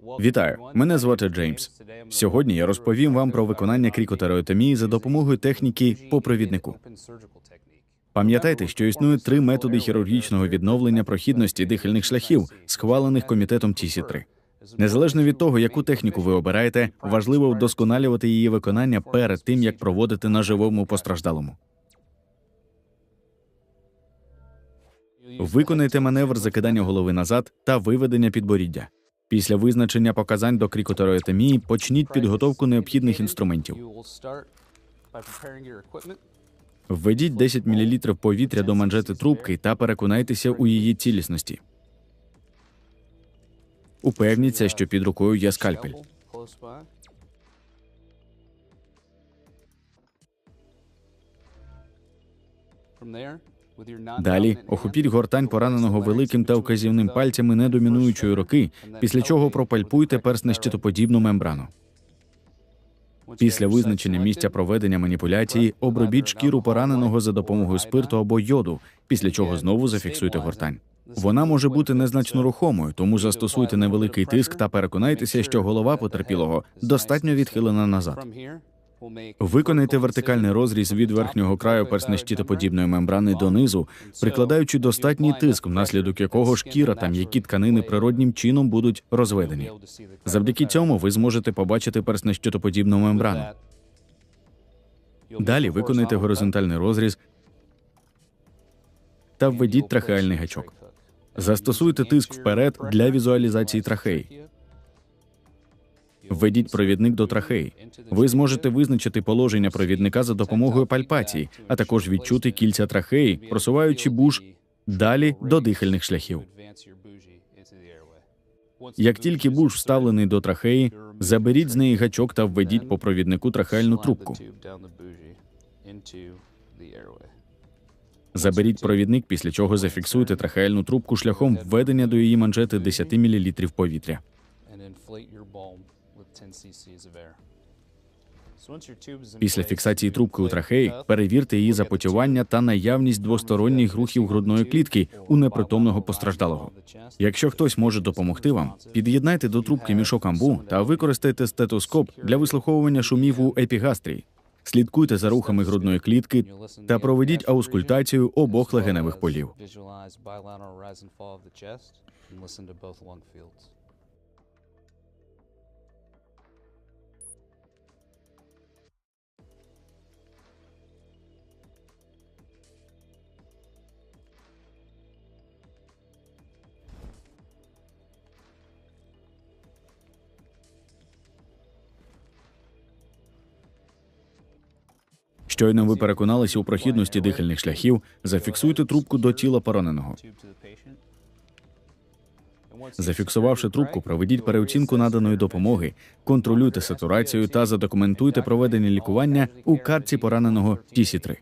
Вітаю, мене звати Джеймс. Сьогодні я розповім вам про виконання крікотереотомії за допомогою техніки по провіднику. Пам'ятайте, що існує три методи хірургічного відновлення прохідності дихальних шляхів, схвалених комітетом TC3. Незалежно від того, яку техніку ви обираєте, важливо вдосконалювати її виконання перед тим, як проводити на живому постраждалому. Виконайте маневр закидання голови назад та виведення підборіддя. Після визначення показань до крікотероетомії почніть підготовку необхідних інструментів. Введіть 10 мл повітря до манжети трубки та переконайтеся у її цілісності. Упевніться, що під рукою є скальпель. Далі охопіть гортань пораненого великим та вказівним пальцями недомінуючої руки, після чого пропальпуйте перснещитоподібну мембрану. Після визначення місця проведення маніпуляції обробіть шкіру пораненого за допомогою спирту або йоду, після чого знову зафіксуйте гортань. Вона може бути незначно рухомою, тому застосуйте невеликий тиск та переконайтеся, що голова потерпілого достатньо відхилена назад. Виконайте вертикальний розріз від верхнього краю перснещитоподібної мембрани донизу, прикладаючи достатній тиск, внаслідок якого шкіра та м'які тканини природнім чином будуть розведені. Завдяки цьому ви зможете побачити перснещитоподібну мембрану. Далі виконайте горизонтальний розріз та введіть трахеальний гачок. Застосуйте тиск вперед для візуалізації трахеї. Введіть провідник до трахеї. Ви зможете визначити положення провідника за допомогою пальпації, а також відчути кільця трахеї, просуваючи буш далі до дихальних шляхів. Як тільки буш вставлений до трахеї, заберіть з неї гачок та введіть по провіднику трахеальну трубку. Заберіть провідник, після чого зафіксуйте трахеальну трубку шляхом введення до її манжети 10 мл повітря. Після фіксації трубки у трахеї перевірте її запотівання та наявність двосторонніх рухів грудної клітки у непритомного постраждалого. Якщо хтось може допомогти вам, під'єднайте до трубки мішок амбу та використайте стетоскоп для вислуховування шумів у епігастрії. Слідкуйте за рухами грудної клітки та проведіть аускультацію обох легеневих полів. Щойно ви переконалися у прохідності дихальних шляхів, зафіксуйте трубку до тіла пораненого. Зафіксувавши трубку, проведіть переоцінку наданої допомоги, контролюйте сатурацію та задокументуйте проведення лікування у картці пораненого TC3.